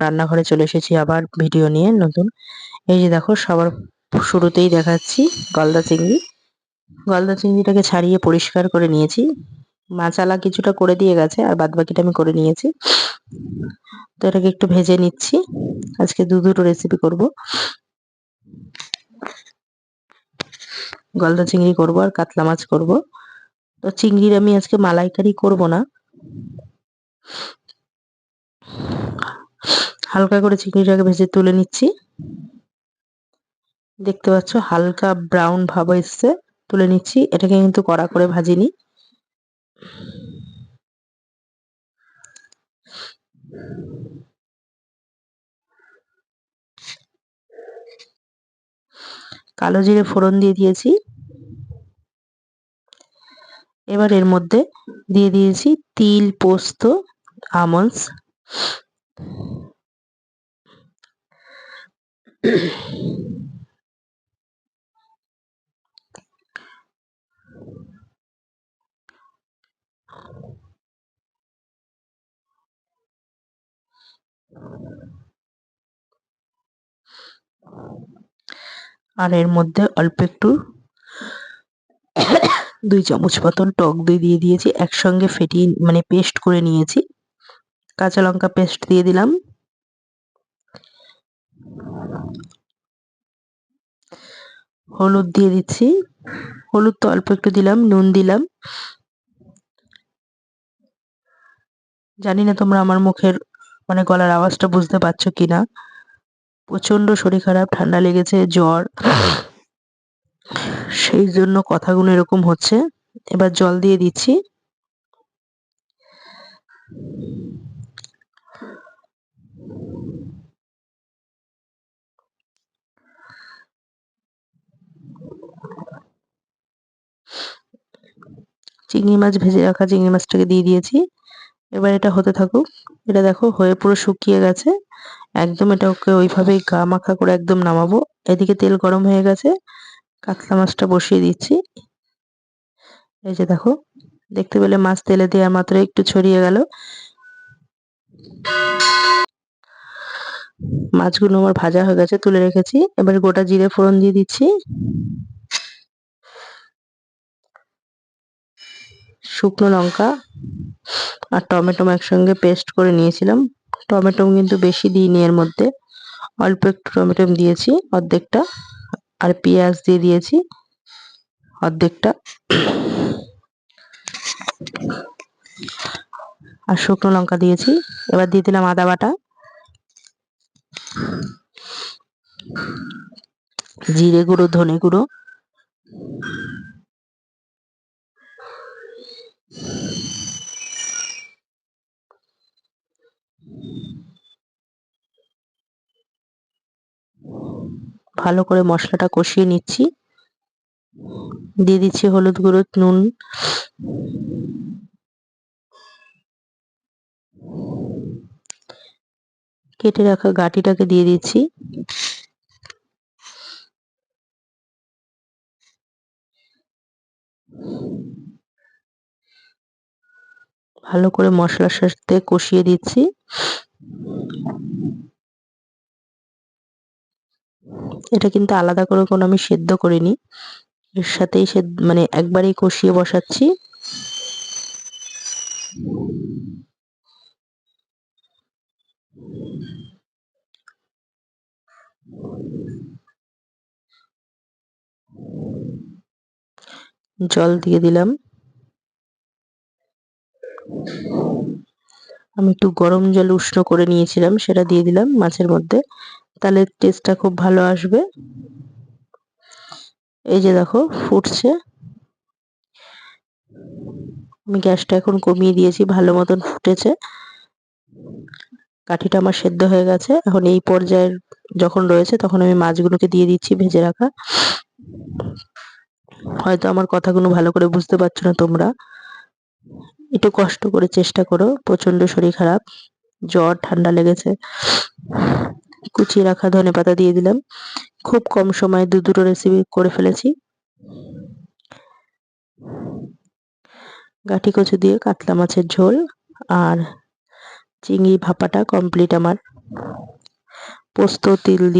রান্নাঘরে চলে এসেছি আবার ভিডিও নিয়ে নতুন। এই যে দেখো, সবার শুরুতেই দেখাচ্ছি গলদা চিংড়ি। গলদা চিংড়িটাকে ছাড়িয়ে পরিষ্কার করে নিয়েছি। মাচালা কিছুটা করে দিয়ে গেছে আর বাদ বাকিটা আমি করে নিয়েছি। তো এটাকে একটু ভেজে নিচ্ছি। আজকে দু দুটো রেসিপি করব। গলদা চিংড়ি করব আর কাতলা মাছ করব। তো চিংড়ির আমি আজকে মালাইকারি করব না। হালকা করে চিংড়িটাকে ভেজে তুলে নিচ্ছি। দেখতে পাচ্ছ হালকা ব্রাউন ভাব এসছে, তুলে নিচ্ছি। এটাকে কিন্তু কড়া করে ভাজিনি। কালো জিরে ফোড়ন দিয়ে দিয়েছি। এবার এর মধ্যে দিয়ে দিয়েছি তিল, পোস্ত আমন্ডস আর এর মধ্যে অল্প একটু দুই চামচ মতন টক দই দিয়ে দিয়েছি, একসঙ্গে ফেটিয়ে মানে পেস্ট করে নিয়েছি। কাঁচা লঙ্কা পেস্ট দিয়ে দিলাম। হলুদ দিয়ে দিচ্ছি। হলুদ তো অল্প একটু দিলাম, নুন দিলাম। জানি না তোমরা আমার মুখের মানে গলার আওয়াজটা বুঝতে পারছ কিনা। প্রচণ্ড শরীর খারাপ, ঠান্ডা লেগেছে, জ্বর। সেই জন্য কথাগুলো এরকম হচ্ছে। এবার জল দিয়ে দিচ্ছি। চিংড়ি মাছ ভেজে রাখা চিংড়ি মাছটাকে দিয়ে দিয়েছি। এবার এটা হতে থাকুক। এটা দেখো হয়ে পুরো শুকিয়ে গেছে। একদম এটা ওকে ওইভাবেই গা মাখা করে একদম নামাবো। এদিকে তেল গরম হয়ে গেছে। কাতলা মাছটা বসিয়ে দিচ্ছি। এই যে দেখো, দেখতে পেলে মাছ তেলে দেওয়া মাত্র একটু ছড়িয়ে গেল। মাছগুলো আমার ভাজা হয়ে গেছে, তুলে রেখেছি। এবার গোটা জিরে ফোড়ন দিয়ে দিচ্ছি। শুকনো লঙ্কা আর টমেটো একসঙ্গে পেস্ট করে নিয়েছিলাম। টমেটো কিন্তু বেশি দিইনি এর মধ্যে। অল্প একটু টমেটো দিয়েছি অর্ধেকটা আর পেঁয়াজ দিয়ে দিয়েছি অর্ধেকটা। আর শুকনো লঙ্কা দিয়েছি। এবার দিয়ে দিলাম আদা বাটা, জিরে গুঁড়ো, ধনে গুঁড়ো। ভালো করে মশলাটা কষিয়ে নিচ্ছি। দিয়ে দিচ্ছি হলুদ গুঁড়ো, নুন। কেটে রাখা গাটিটাকে দিয়ে দিচ্ছি। ভালো করে মশলার সাথে কষিয়ে দিচ্ছি। এটা কিন্তু আলাদা করে কোনো আমি সেদ্ধ করিনি। এর সাথেই সে মানে একবারেই কষিয়ে বসাচ্ছি। জল দিয়ে দিলাম। আমি একটু গরম জল উষ্ণ করে নিয়েছিলাম, সেটা দিয়ে দিলাম মাছের মধ্যে। তাহলে টেস্টটা খুব ভালো আসবে। এই যে দেখো, ফুটছে। আমি গ্যাসটা এখন কমিয়ে দিয়েছি, ভালো মতন ফুটেছে। কাঠিটা আমার সেদ্ধ হয়ে গেছে। এখন এই পর্যায়ের যখন রয়েছে, তখন আমি মাছগুলোকে দিয়ে দিচ্ছি ভেজে রাখা। হয়তো আমার কথাগুলো ভালো করে বুঝতে পারছ না তোমরা। একটু কষ্ট করে চেষ্টা করো প্রচণ্ড শরীর খারাপ, জ্বর, ঠান্ডা লেগেছে। কুচিয়ে রাখা ধনে পাতা দিয়ে দিলাম। খুব কম সময়ে দু দুটো রেসিপি করে ফেলেছি। গাঠি কচু দিয়ে কাতলা মাছের ঝোল আর চিংড়ি ভাপাটা কমপ্লিট আমার। পোস্ত, তিল দিয়ে